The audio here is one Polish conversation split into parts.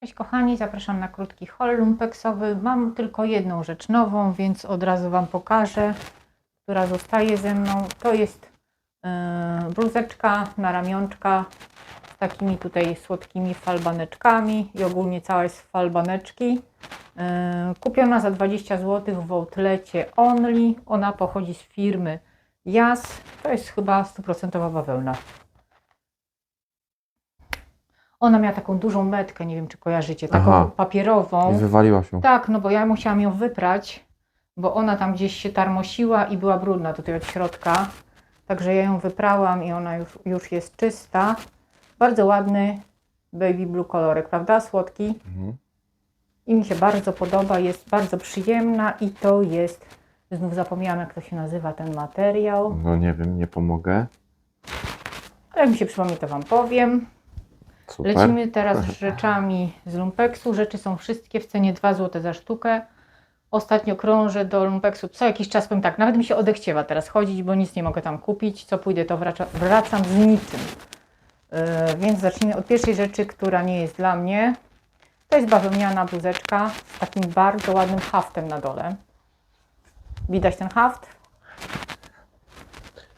Cześć kochani, zapraszam na krótki haul lumpeksowy. Mam tylko jedną rzecz nową, więc od razu Wam pokażę, która zostaje ze mną. To jest yy, bluzeczka na ramionczka z takimi tutaj słodkimi falbaneczkami i ogólnie cała jest falbaneczki. Yy, kupiona za 20 zł w outlecie Only. Ona pochodzi z firmy Jas. To jest chyba 100% bawełna. Ona miała taką dużą metkę, nie wiem czy kojarzycie, taką Aha. papierową. I wywaliła się. Tak, no bo ja musiałam ją wyprać, bo ona tam gdzieś się tarmosiła i była brudna tutaj od środka. Także ja ją wyprałam i ona już, już jest czysta. Bardzo ładny baby blue kolorek, prawda? Słodki. Mhm. I mi się bardzo podoba, jest bardzo przyjemna i to jest, znów zapomniałam jak to się nazywa ten materiał. No nie wiem, nie pomogę. Ale jak mi się przypomni, to Wam powiem. Super. Lecimy teraz z rzeczami z lumpeksu. Rzeczy są wszystkie w cenie 2 zł za sztukę. Ostatnio krążę do lumpeksu co jakiś czas, powiem tak, nawet mi się odechciewa teraz chodzić, bo nic nie mogę tam kupić. Co pójdę, to wraca, wracam z niczym. Yy, więc zacznijmy od pierwszej rzeczy, która nie jest dla mnie. To jest bawełniana bluzeczka z takim bardzo ładnym haftem na dole. Widać ten haft?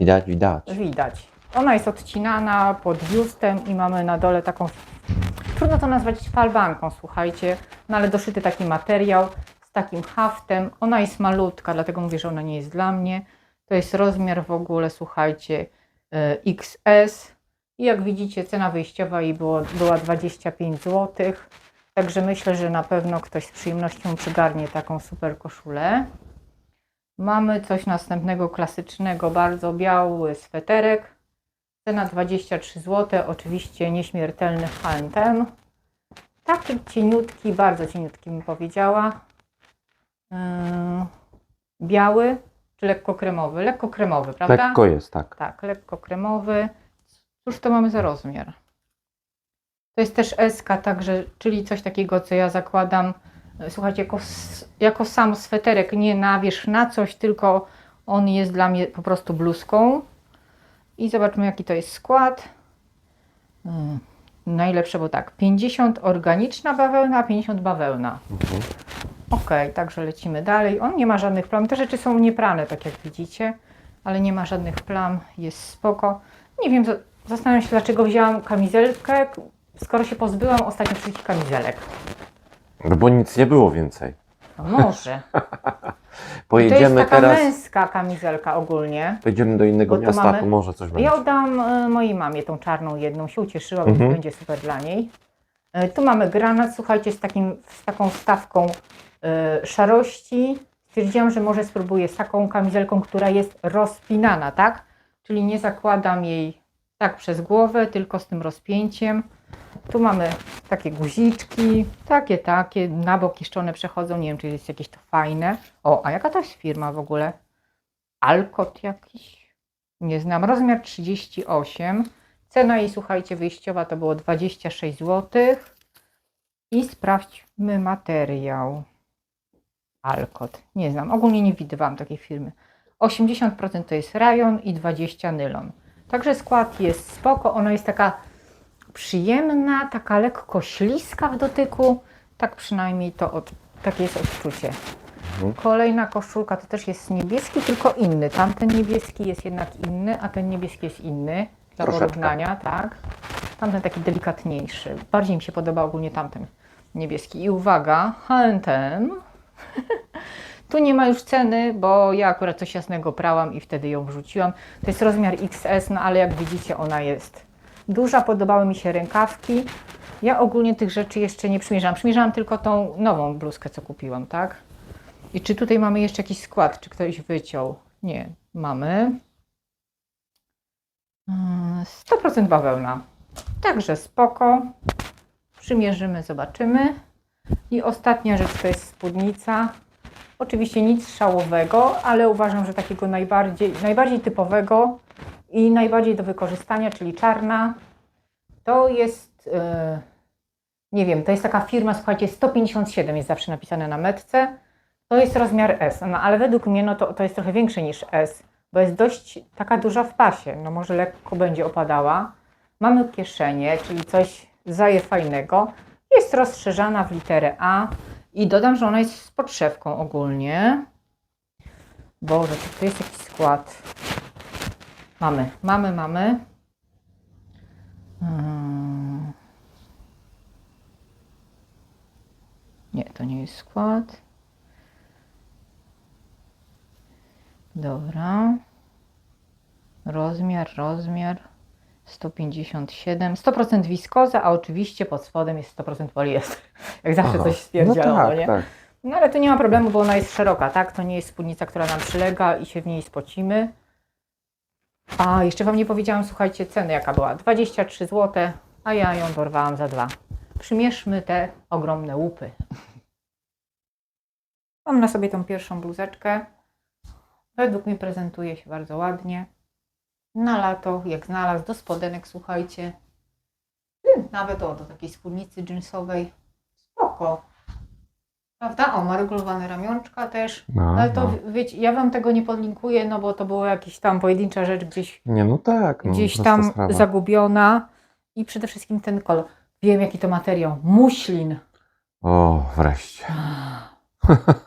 Widać, widać. Widać. Ona jest odcinana pod biustem i mamy na dole taką, trudno to nazwać falbanką, słuchajcie, no ale doszyty taki materiał z takim haftem. Ona jest malutka, dlatego mówię, że ona nie jest dla mnie. To jest rozmiar w ogóle, słuchajcie, e, XS. I jak widzicie, cena wyjściowa jej było, była 25 zł. Także myślę, że na pewno ktoś z przyjemnością przygarnie taką super koszulę. Mamy coś następnego klasycznego, bardzo biały sweterek. Cena 23 zł, oczywiście nieśmiertelny H&M. Taki cieniutki, bardzo cieniutki bym powiedziała. Yy, biały czy lekko kremowy? Lekko kremowy, prawda? Lekko jest, tak. Tak, lekko kremowy. Cóż to mamy za rozmiar? To jest też SK, także, czyli coś takiego, co ja zakładam, e, słuchajcie, jako, jako sam sweterek, nie na wierzch na coś, tylko on jest dla mnie po prostu bluzką. I zobaczmy, jaki to jest skład. Mm, Najlepsze, bo tak, 50 organiczna bawełna, 50 bawełna. Mhm. Ok, także lecimy dalej. On nie ma żadnych plam. Te rzeczy są nieprane, tak jak widzicie, ale nie ma żadnych plam. Jest spoko. Nie wiem, za- zastanawiam się, dlaczego wzięłam kamizelkę, skoro się pozbyłam ostatnio wszystkich kamizelek. No bo nic nie było więcej. No może. I to Pojedziemy jest taka teraz. męska kamizelka ogólnie. Pojedziemy do innego Bo miasta, mamy- to może coś będzie. Ja oddam e, mojej mamie tą czarną jedną, się ucieszyła, bo Mhm. będzie super dla niej. E, Tu mamy granat, słuchajcie, z, takim, z taką stawką e, szarości. Stwierdziłam, że może spróbuję z taką kamizelką, która jest rozpinana, tak? Czyli nie zakładam jej tak przez głowę, tylko z tym rozpięciem. Tu mamy takie guziczki, takie, takie, na bok jeszcze przechodzą, nie wiem, czy jest jakieś to fajne. O, a jaka to jest firma w ogóle? Alcott jakiś? Nie znam. Rozmiar 38. Cena jej, słuchajcie, wyjściowa to było 26 zł. I sprawdźmy materiał. Alcott. Nie znam. Ogólnie nie widywałam takiej firmy. 80% to jest rajon i 20 nylon. Także skład jest spoko. Ona jest taka przyjemna, taka lekko śliska w dotyku. Tak przynajmniej to od, takie jest odczucie. Mhm. Kolejna koszulka to też jest niebieski, tylko inny. Tamten niebieski jest jednak inny, a ten niebieski jest inny. Dla Troszeczkę. porównania, tak. Tamten taki delikatniejszy. Bardziej mi się podoba ogólnie tamten niebieski. I uwaga, H&M. tu nie ma już ceny, bo ja akurat coś jasnego prałam i wtedy ją wrzuciłam. To jest rozmiar XS, no ale jak widzicie ona jest duża. Podobały mi się rękawki. Ja ogólnie tych rzeczy jeszcze nie przymierzałam. Przymierzałam tylko tą nową bluzkę, co kupiłam, tak? I czy tutaj mamy jeszcze jakiś skład? Czy ktoś wyciął? Nie, mamy. Mm, 100% bawełna. Także spoko. Przymierzymy, zobaczymy. I ostatnia rzecz to jest spódnica. Oczywiście nic szałowego, ale uważam, że takiego najbardziej, najbardziej typowego i najbardziej do wykorzystania, czyli czarna. To jest, e, nie wiem, to jest taka firma, słuchajcie, 157 jest zawsze napisane na metce. To jest rozmiar S, no ale według mnie no to, to jest trochę większe niż S, bo jest dość taka duża w pasie, no może lekko będzie opadała. Mamy kieszenie, czyli coś zaje fajnego Jest rozszerzana w literę A i dodam, że ona jest z podszewką ogólnie. Boże, tu jest jakiś skład? Mamy, mamy, mamy. Hmm. Nie, to nie jest skład. Dobra. Rozmiar, rozmiar. 157. 100% wiskoza, a oczywiście pod spodem jest 100% poliester. Jak zawsze Aha. coś stwierdzono, no tak, nie? tak. No ale tu nie ma problemu, bo ona jest szeroka, tak? To nie jest spódnica, która nam przylega i się w niej spocimy. A, jeszcze Wam nie powiedziałam, słuchajcie, ceny jaka była. 23 zł, a ja ją dorwałam za dwa. Przymierzmy te ogromne łupy. Mam na sobie tą pierwszą bluzeczkę. Według mnie prezentuje się bardzo ładnie. Na lato, jak znalazł, do spodenek, słuchajcie. Nawet o, do takiej spódnicy jeansowej. Spoko. Prawda? O, ma regulowane ramionczka też. No, Ale to no. wiecie, ja wam tego nie podlinkuję, no bo to była jakaś tam pojedyncza rzecz gdzieś, Nie, no tak. No, gdzieś tam sprawa. zagubiona. I przede wszystkim ten kolor. Wiem jaki to materiał. Muślin. O, wreszcie.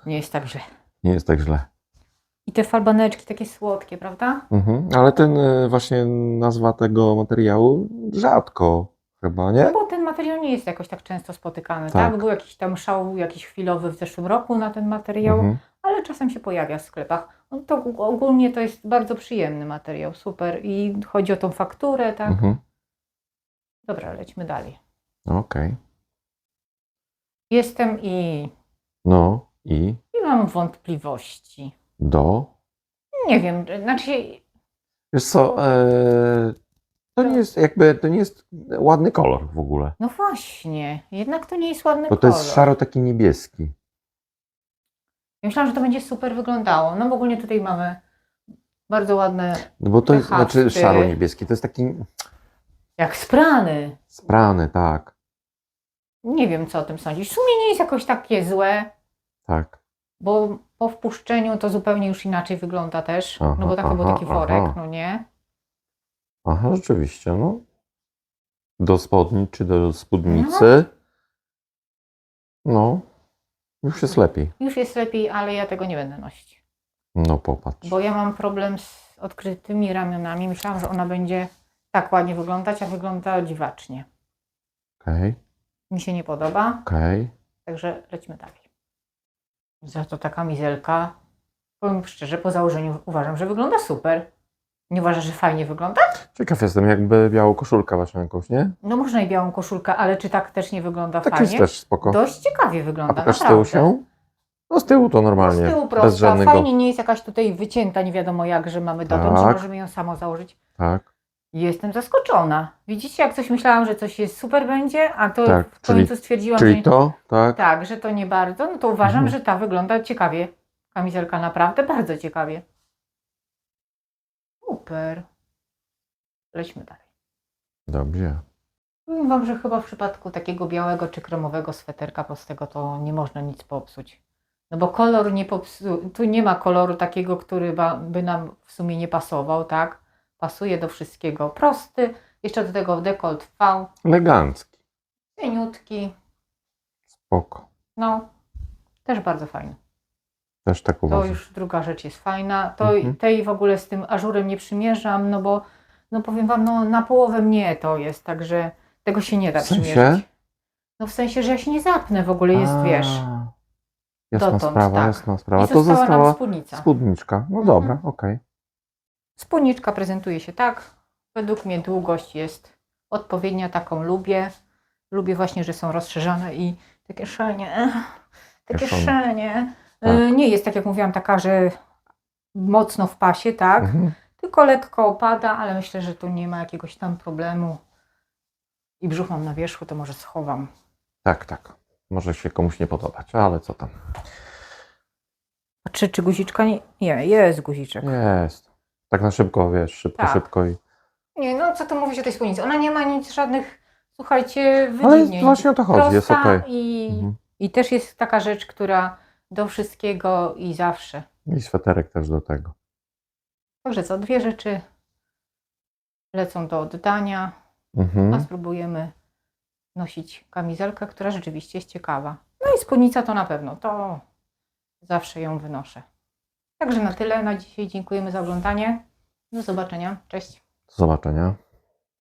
Nie jest tak źle. Nie jest tak źle. I te falbaneczki takie słodkie, prawda? Mhm. Ale ten y, właśnie nazwa tego materiału rzadko chyba, No nie? bo ten materiał nie jest jakoś tak często spotykany, Tak. tak? Był jakiś tam szał jakiś chwilowy w zeszłym roku na ten materiał, Mhm. ale czasem się pojawia w sklepach. No to ogólnie to jest bardzo przyjemny materiał, super. I chodzi o tą fakturę, tak? Mhm. Dobra, lećmy dalej. Okej. Jestem i, No i i mam wątpliwości. do. Nie wiem, znaczy Wiesz co, e, to nie jest jakby, to nie jest ładny kolor w ogóle. No właśnie, jednak to nie jest ładny Bo to kolor. jest szaro taki niebieski. Ja myślałam, że to będzie super wyglądało. No w ogóle tutaj mamy bardzo ładne, No bo to jest, znaczy szaro niebieski, to jest taki jak sprany. sprany, tak, Nie wiem, co o tym sądzisz. W sumie nie jest jakoś takie złe, tak. bo po wpuszczeniu to zupełnie już inaczej wygląda też. Aha, no bo taki był aha, taki worek, aha. no nie? Aha, rzeczywiście, no. Do spodni czy do spódnicy. No, już jest lepiej. Już jest lepiej, ale ja tego nie będę nosić. No popatrz. Bo ja mam problem z odkrytymi ramionami. Myślałam, że ona będzie tak ładnie wyglądać, a wygląda dziwacznie. Okej, Mi się nie podoba, okej. także lećmy dalej. Za to ta kamizelka, powiem szczerze, po założeniu uważam, że wygląda super. Nie uważasz, że fajnie wygląda? Ciekaw jestem, jakby białą koszulkę właśnie jakąś, nie? No można i białą koszulkę, ale czy tak też nie wygląda Tak fajnie? jest też spoko. Dość ciekawie A wygląda, pokaż z tyłu się? No z tyłu to normalnie, Z tyłu bez prosta, żadnego... fajnie nie jest jakaś tutaj wycięta, nie wiadomo jak, że mamy dotąd, że Tak. możemy ją samo założyć. Tak, Jestem zaskoczona. Widzicie, jak coś myślałam, że coś jest super będzie, a to Tak, w czyli- końcu stwierdziłam, czyli że to, tak? tak, że to nie bardzo, no to uważam, Mhm. że ta wygląda ciekawie. Kamizelka naprawdę bardzo ciekawie. Super. Lećmy dalej. Dobrze. Powiem Wam, że chyba w przypadku takiego białego czy kremowego sweterka prostego to nie można nic popsuć. No bo kolor nie popsu... Tu nie ma koloru takiego, który by nam w sumie nie pasował, tak? Pasuje do wszystkiego. Prosty. Jeszcze do tego dekolt V. Elegancki, Cieniutki. spoko. No, też bardzo fajny. Też tak To uważam. już druga rzecz jest fajna. To Mhm. tej w ogóle z tym ażurem nie przymierzam, no bo no powiem wam, no na połowę mnie to jest, także tego się nie da W sensie? przymierzyć. No w sensie, że ja się nie zapnę w ogóle, jest A, wiesz. Jasna dotąd, sprawa, tak. jasna sprawa. I To została nam spódnica. spódniczka. No Mhm. dobra, okej. Spódniczka prezentuje się tak. Według mnie długość jest odpowiednia, taką lubię. Lubię właśnie, że są rozszerzone i te kieszenie, ech, te Kieszenie. kieszenie. Tak. y, Nie jest tak jak mówiłam, taka, że mocno w pasie, tak? Mhm. Tylko lekko opada, ale myślę, że tu nie ma jakiegoś tam problemu. I brzuch mam na wierzchu, to może schowam. Tak, tak. Może się komuś nie podobać, ale co tam. A czy, czy guziczka nie? Nie, jest guziczek. Jest. Tak na szybko, wiesz, szybko, Tak. szybko i... Nie, no co tu mówić o tej spódnicy? Ona nie ma nic, żadnych, słuchajcie, Ale wydziwnień. właśnie o to chodzi, jest Prosta okej. i, Mhm. I też jest taka rzecz, która do wszystkiego i zawsze. I sweterek też do tego. Także co, dwie rzeczy lecą do oddania, a Mhm. spróbujemy nosić kamizelkę, która rzeczywiście jest ciekawa. No i spódnica to na pewno, to zawsze ją wynoszę. Także na tyle na dzisiaj. Dziękujemy za oglądanie. Do zobaczenia. Cześć. Do zobaczenia.